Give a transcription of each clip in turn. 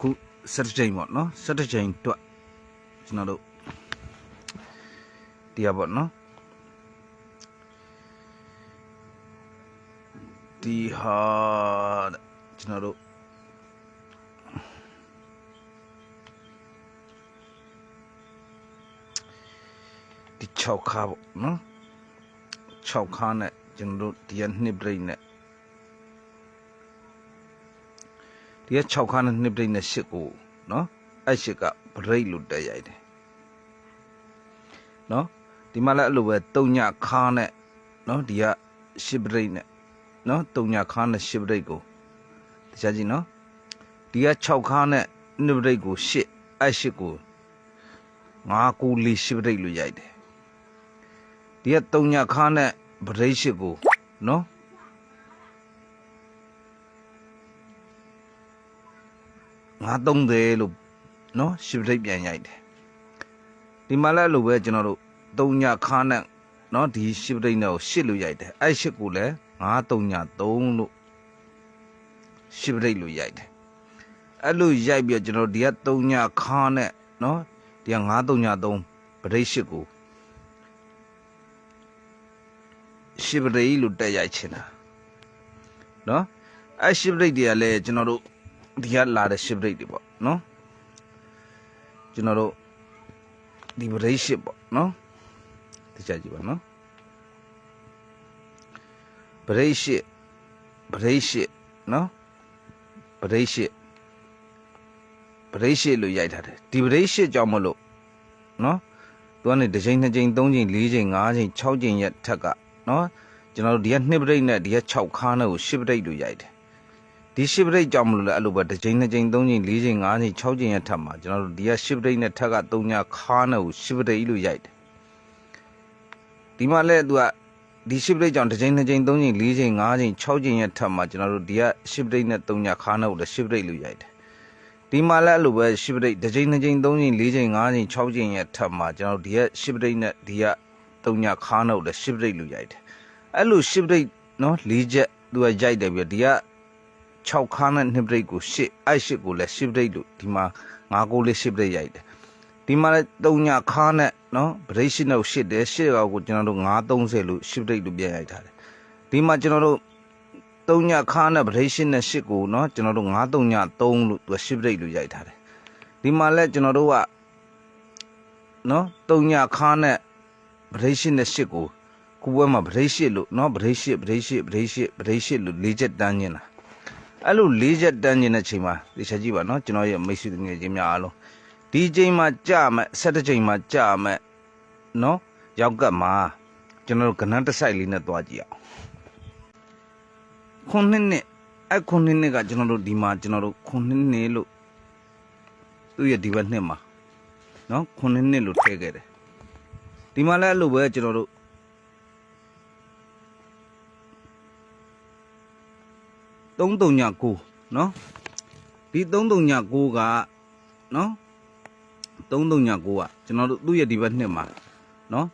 ခု17ချိန်ပေါ့နော်17ချိန်တွက်ကျွန်တော်တို့တရားပေါ့နော်ဒီဟာတဲ့ကျွန်တော်တို့ဒီ6ခါပေါ့နော်6ခါနဲ့ကျွန်တော်တို့ဒီကနှစ်ပြိတ်နဲ့ ဒီက6ခါနဲ့နှစ်ပြိတ်နဲ့8ကိုနော်အဲ့8ကဘရိတ်လို့တက်ရိုက်တယ်နော်ဒီမှာလည်းအဲ့လိုပဲ3ညခါနဲ့နော်ဒီက8ဘရိတ်နဲ့နော်3ညခါနဲ့8ဘရိတ်ကိုတရားကြည့်နော်ဒီက6ခါနဲ့နှစ်ဘရိတ်ကို8အဲ့8ကို9ကူလေး8ဘရိတ်လို့ရိုက်တယ်ဒီက3ညခါနဲ့ဘရိတ်8ကိုနော် 930လို့နော်ရှစ်ပရိတ်ပြန်ရိုက်တယ်ဒီမှာလည်းအဲ့လိုပဲကျွန်တော်တို့3ညခါနဲ့နော်ဒီရှစ်ပရိတ်နဲ့ကို8လို့ရိုက်တယ်အဲ့8ကိုလည်း9 3ည3လို့ရှစ်ပရိတ်လို့ရိုက်တယ်အဲ့လိုရိုက်ပြီးတော့ကျွန်တော်ဒီက3ညခါနဲ့နော်ဒီက9 3ည3ပရိတ်8ကိုရှစ်ပရိတ်လို့တက်ရိုက်ချင်တာနော်အဲ့ရှစ်ပရိတ်တွေကလည်းကျွန်တော်တို့ ဒီကလာတဲ့ ship rate တွေပေါ့နော်ကျွန်တော်တို့ဒီ rate ship ပေါ့နော်တခြားကြည့်ပါနော် rate ship rate ship နော် rate ship rate ship လို့ရိုက်ထားတယ်ဒီ rate ship ကြောင့်မလို့နော်သူကနေတစ်ချိန်နှစ်ချိန်သုံးချိန်လေးချိန်ငါးချိန်6ချိန်ရက်ထက်ကနော်ကျွန်တော်တို့ဒီကနှစ် rate နဲ့ဒီက6ခါနဲ့ကို ship rate လို့ရိုက်တယ် ဒီရှစ်ပရိတ်ကြောင့်မလို့လဲအဲ့လိုပဲတစ်ချိန်နှစ်ချိန်သုံးချိန်လေးချိန်ငါးချိန်၆ချိန်ရထပ်မှာကျွန်တော်တို့ဒီကရှစ်ပရိတ်နဲ့ထက်က၃ညခါနဲ့ကိုရှစ်ပရိတ်လို့ရိုက်တယ်ဒီမှာလဲသူကဒီရှစ်ပရိတ်ကြောင့်တစ်ချိန်နှစ်ချိန်သုံးချိန်လေးချိန်ငါးချိန်၆ချိန်ရထပ်မှာကျွန်တော်တို့ဒီကရှစ်ပရိတ်နဲ့၃ညခါနဲ့ကိုလည်းရှစ်ပရိတ်လို့ရိုက်တယ်ဒီမှာလဲအဲ့လိုပဲရှစ်ပရိတ်တစ်ချိန်နှစ်ချိန်သုံးချိန်လေးချိန်ငါးချိန်၆ချိန်ရထပ်မှာကျွန်တော်တို့ဒီကရှစ်ပရိတ်နဲ့ဒီက၃ညခါနဲ့ကိုလည်းရှစ်ပရိတ်လို့ရိုက်တယ်အဲ့လိုရှစ်ပရိတ်နော်၄ချက်သူကရိုက်တယ်ပြီးတော့ဒီက 6ခါနဲ့နှစ်ပရိတ်ကို8အဲ့8ကိုလည်း10ပရိတ်လို့ဒီမှာ9ကိုလေး10ပရိတ်ရိုက်တယ်ဒီမှာလည်း3ညခါနဲ့နော်ပရိတ်8နဲ့8တယ်8ကောက်ကိုကျွန်တော်တို့930လို့10ပရိတ်လို့ပြန်ရိုက်ထားတယ်ဒီမှာကျွန်တော်တို့3ညခါနဲ့ပရိတ်8နဲ့8ကိုနော်ကျွန်တော်တို့9 3ည3လို့သူ10ပရိတ်လို့ရိုက်ထားတယ်ဒီမှာလည်းကျွန်တော်တို့ကနော်3ညခါနဲ့ပရိတ်8နဲ့8ကိုခုပွဲမှာပရိတ်8လို့နော်ပရိတ်8ပရိတ်8ပရိတ်8ပရိတ်8လို့၄ချက်တန်းနေတာ အဲ့လို၄ချက်တန်းနေတဲ့ချိန်မှာဒီချက်ကြည့်ပါနော်ကျွန်တော်ရဲ့မိတ်ဆွေငယ်ချင်းများအားလုံးဒီချိန်မှာကြာမဲ့၁၇ချိန်မှာကြာမဲ့နော်ရောက်ကတ်မှာကျွန်တော်တို့ကဏ္ဍတစ်ဆိုင်လေးနဲ့သွားကြည့်အောင်ခုနှစ်နှစ်အဲ့ခုနှစ်နှစ်ကကျွန်တော်တို့ဒီမှာကျွန်တော်တို့ခုနှစ်နှစ်လို့သူ့ရဲ့ဒီဘက်နှစ်မှာနော်ခုနှစ်နှစ်လို့ထည့်ခဲ့တယ်ဒီမှာလည်းအဲ့လိုပဲကျွန်တော်တို့ 339เนาะဒီ339ကเนาะ339ကကျွန်တော်တို့သူ့ရဲ့ဒီဘက်နှစ်မှာเนาะ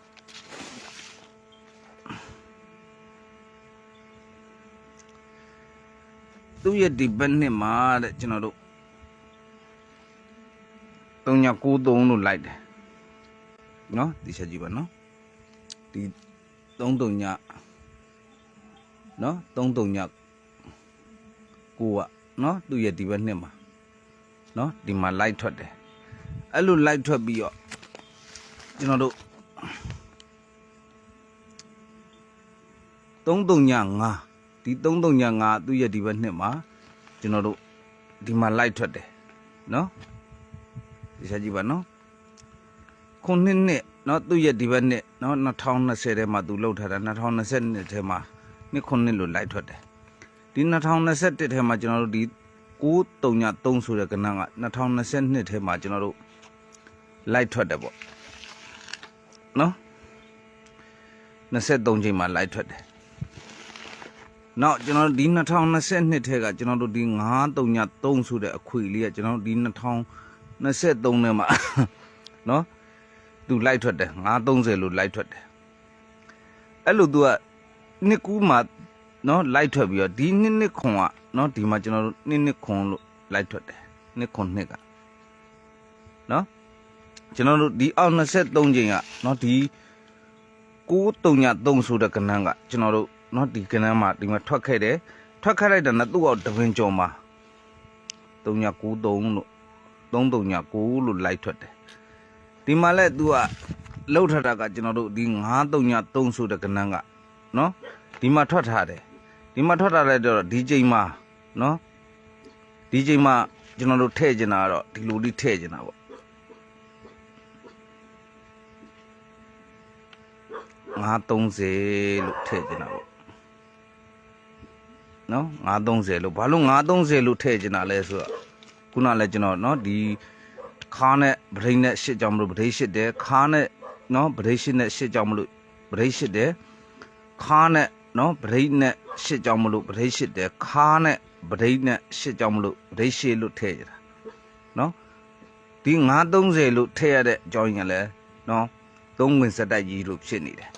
သူ့ရဲ့ဒီဘက်နှစ်မှာတဲ့ကျွန်တော်တို့3993လို့လိုက်တယ်เนาะဒီချက်ကြည့်ပါเนาะဒီ339เนาะ339 ကိုကနော်သူ့ရဲ့ဒီဘက်နှစ်မှာနော်ဒီမှာ light ထွက်တယ်အဲ့လို light ထွက်ပြီးတော့ကျွန်တော်တို့3395ဒီ3395သူ့ရဲ့ဒီဘက်နှစ်မှာကျွန်တော်တို့ဒီမှာ light ထွက်တယ်နော်ဒီစားကြည့်ပါနော်ခုနှစ်နှစ်နော်သူ့ရဲ့ဒီဘက်နှစ်နော်2020ထဲမှာသူလှုပ်ထားတာ2020ထဲမှာနှစ်ခုနှစ်လို့ light ထွက်တယ် ဒီ2021ထဲမှာကျွန်တော်တို့ဒီ933ဆိုတဲ့ကဏ္ဍက2022ထဲမှာကျွန်တော်တို့လိုက်ထွက်တယ်ပေါ့နော်23ချိန်မှာလိုက်ထွက်တယ်နောက်ကျွန်တော်တို့ဒီ2022ထဲကကျွန်တော်တို့ဒီ933ဆိုတဲ့အခွေလေးကကျွန်တော်တို့ဒီ2023ထဲမှာနော်သူလိုက်ထွက်တယ်930လို့လိုက်ထွက်တယ်အဲ့လိုသူကနှစ်ကူးမှာ နော်လိုက်ထွက်ပြီးတော့ဒီနှစ်နှစ်ခွန်ကနော်ဒီမှာကျွန်တော်တို့နှစ်နှစ်ခွန်လို့လိုက်ထွက်တယ်နှစ်ခုနှစ်ကနော်ကျွန်တော်တို့ဒီအောက်23ချိန်ကနော်ဒီ933ဆိုတဲ့ကဏ္ဍကကျွန်တော်တို့နော်ဒီကဏ္ဍမှာဒီမှာထွက်ခဲ့တယ်ထွက်ခဲ့လိုက်တာနဲ့သူ့အောက်တပင်ကျော်မှာ3993လို့339လို့လိုက်ထွက်တယ်ဒီမှာလဲ तू ကလှုပ်ထတာကကျွန်တော်တို့ဒီ933ဆိုတဲ့ကဏ္ဍကနော်ဒီမှာထွက်ထားတယ် ဒီမှာထွက်ထားလိုက်တော့ဒီချိန်မှာနော်ဒီချိန်မှာကျွန်တော်တို့ထည့်ကျင်တာကတော့ဒီလိုလေးထည့်ကျင်တာပေါ့930လို့ထည့်ကျင်တာပေါ့နော်930လို့ဘာလို့930လို့ထည့်ကျင်တာလဲဆိုတော့ခုနလည်းကျွန်တော်နော်ဒီခါနဲ့ဗရိတ်နဲ့ရှစ်ကြောင်မလို့ဗရိတ်ရှစ်တယ်ခါနဲ့နော်ဗရိတ်ရှစ်နဲ့ရှစ်ကြောင်မလို့ဗရိတ်ရှစ်တယ်ခါနဲ့ နော်ဗရိတ်နဲ့ရှစ်ကြောင်မလို့ဗရိတ်ရှစ်တယ်ခါနဲ့ဗရိတ်နဲ့ရှစ်ကြောင်မလို့ဗရိတ်ရှစ်လို့ထည့်ကြတာနော်ဒီ930လို့ထည့်ရတဲ့အကြောင်းရင်းကလည်းနော်သုံးဝင်စက်တိုက်ကြီးလို့ဖြစ်နေတယ်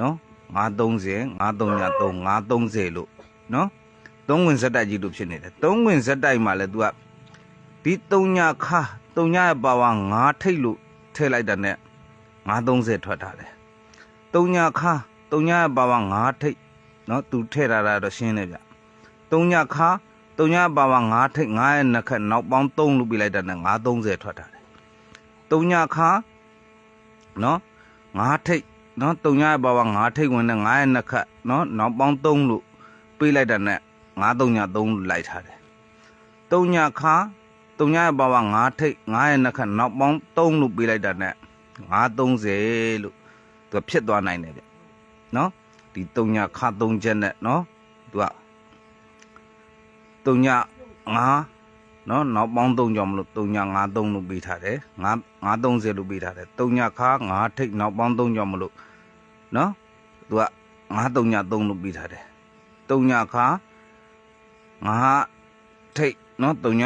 နော်930 933 930လို့နော်သုံးဝင်စက်တိုက်ကြီးလို့ဖြစ်နေတယ်သုံးဝင်စက်တိုက်မှာလည်း तू ကဒီ3ညခါ3ညရဲ့ပါဝါ9ထိတ်လို့ထည့်လိုက်တာနဲ့930ထွက်ထားတယ်3ညခါ3ညရဲ့ပါဝါ9ထိတ် နော်သူထည့်ထားတာတော့ရှင်းတယ်ဗျ3ညခါ3ညရဲ့ပါဝါ9ထိတ်9ရဲ့နှစ်ခက်နောက်ပေါင်း3လို့ပြလိုက်တာနဲ့930ထွက်ထားတယ်3ညခါနော်9ထိတ်နော်3ညရဲ့ပါဝါ9ထိတ်ဝင်တဲ့9ရဲ့နှစ်ခက်နော်နောက်ပေါင်း3လို့ပြလိုက်တာနဲ့933လို့လိုက်ထားတယ်3ညခါ3ညရဲ့ပါဝါ9ထိတ်9ရဲ့နှစ်ခက်နောက်ပေါင်း3လို့ပြလိုက်တာနဲ့930လို့သူကဖြစ်သွားနိုင်တယ်ဗျနော် ဒီ3ညခါ3ချက်နဲ့နော်သူက3ည9နော်နောက်ပေါင်း3ကြောင့်မလို့3ည53လို့ပေးထားတယ်9 930လို့ပေးထားတယ်3ညခါ9ထိတ်နောက်ပေါင်း3ကြောင့်မလို့နော်သူက9 3ည3လို့ပေးထားတယ်3ညခါ9ထိတ်နော်3ည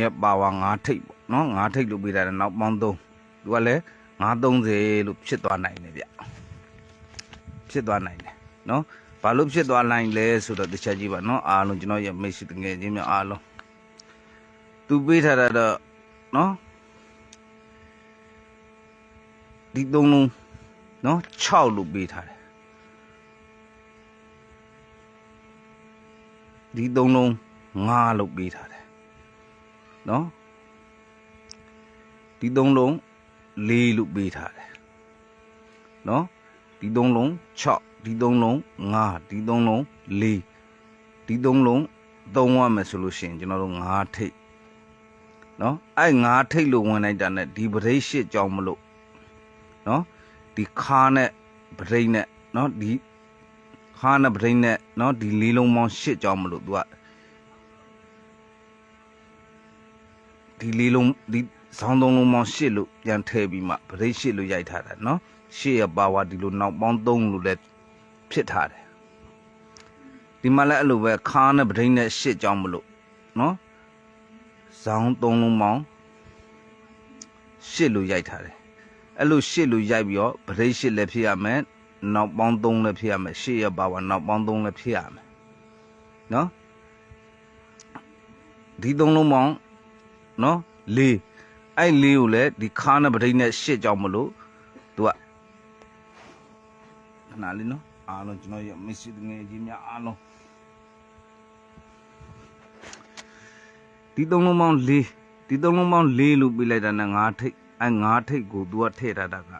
ရဲ့ပါဝါ9ထိတ်ပေါ့နော်9ထိတ်လို့ပေးထားတယ်နောက်ပေါင်း3သူကလည်း930လို့ဖြစ်သွားနိုင်တယ်ဗျ ဖြစ်သွားနိုင်တယ်နော်ဘာလို့ဖြစ်သွားနိုင်လဲဆိုတော့တစ်ချက်ကြည့်ပါနော်အားလုံးကျွန်တော်ရဲ့မိတ်ဆွေတငယ်ချင်းများအားလုံးသူပေးထားတာတော့နော်ဒီသုံးလုံးနော်6လို့ပေးထားတယ်ဒီသုံးလုံး5လို့ပေးထားတယ်နော်ဒီသုံးလုံး4လို့ပေးထားတယ်နော် ဒီသုံးလုံး6ဒီသုံးလုံး5ဒီသုံးလုံး4ဒီသုံးလုံးသုံးရမယ်ဆိုလို့ရှိရင်ကျွန်တော်တို့5ထိပ်နော်အဲ့5ထိပ်လို့ဝင်လိုက်တာနဲ့ဒီပရိတ်ရှစ်ကြောင်းမလို့နော်ဒီခါနဲ့ပရိတ်နဲ့နော်ဒီခါနဲ့ပရိတ်နဲ့နော်ဒီလေးလုံးပေါင်းရှစ်ကြောင်းမလို့ तू ကဒီလေးလုံးဒီ ဇောင်းသုံးလုံးပေါင်းရှစ်လို့ပြန်ထည့်ပြီးမှပရိတ်ရှစ်လို့ရိုက်ထားတာနော်ရှစ်ရပါဝါဒီလိုနောက်ပေါင်း3လို့လည်းဖြစ်ထားတယ်ဒီမှာလည်းအဲ့လိုပဲခါနဲ့ပရိတ်နဲ့ရှစ်ကြောင်းမလို့နော်ဇောင်းသုံးလုံးပေါင်းရှစ်လို့ရိုက်ထားတယ်အဲ့လိုရှစ်လို့ရိုက်ပြီးတော့ပရိတ်ရှစ်လည်းဖြစ်ရမယ်နောက်ပေါင်း3လည်းဖြစ်ရမယ်ရှစ်ရပါဝါနောက်ပေါင်း3လည်းဖြစ်ရမယ်နော်ဒီသုံးလုံးပေါင်းနော်လေး အဲ့လေးကိုလည်းဒီခါနဲ့ပဋိနဲ့ရှစ်ကြောင်းမလို့သူကခဏလေးနော်အားလုံးကျွန်တော်ရမရှိတငယ်ကြီးများအားလုံးဒီသုံးလုံးပေါင်း၄ဒီသုံးလုံးပေါင်း၄လို့ပြလိုက်တာနဲ့၅ထိပ်အဲ့၅ထိပ်ကိုသူကထည့်ထားတာက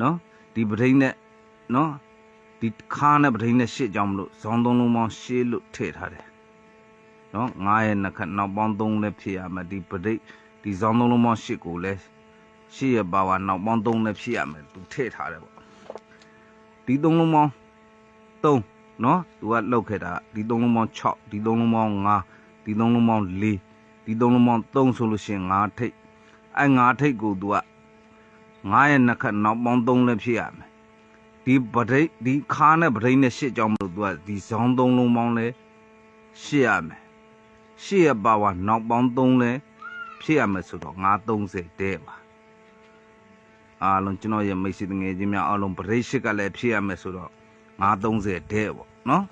နော်ဒီပဋိနဲ့နော်ဒီခါနဲ့ပဋိနဲ့ရှစ်ကြောင်းမလို့ဇောင်းသုံးလုံးပေါင်းရှစ်လို့ထည့်ထားတယ်နော်9ရဲ့နှစ်ခတ်နောက်ပေါင်း3လည်းဖြစ်ရမယ်ဒီပဋိ ဒီဇောင်းသုံးလုံးပေါင်း8ကိုလည်း8ရဲ့ပါဝါနောက်ပေါင်း3လည်းဖြစ်ရမယ်သူထည့်ထားတယ်ပေါ့ဒီသုံးလုံးပေါင်း3နော်သူကလောက်ခဲ့တာဒီသုံးလုံးပေါင်း6ဒီသုံးလုံးပေါင်း5ဒီသုံးလုံးပေါင်း4ဒီသုံးလုံးပေါင်း3ဆိုလို့ရှိရင်5ထိပ်အဲ5ထိပ်ကိုသူက9ရဲ့နှစ်ခတ်နောက်ပေါင်း3လည်းဖြစ်ရမယ်ဒီပဋိဒီခါနဲ့ပဋိနဲ့8ကြောင်းမလို့သူကဒီဇောင်း3လုံးပေါင်းလဲ8ရမယ်ရှေ့ရပါဝါနောက်ပေါင်း3လဲ ဖြစ်ရမယ်ဆိုတော့930တဲပါအားလုံးကျွန်တော်ရဲ့မိတ်ဆွေငယ်ချင်းများအားလုံးပရိတ်ရှစ်ကလည်းဖြစ်ရမယ်ဆိုတော့930တဲပေါ့နော်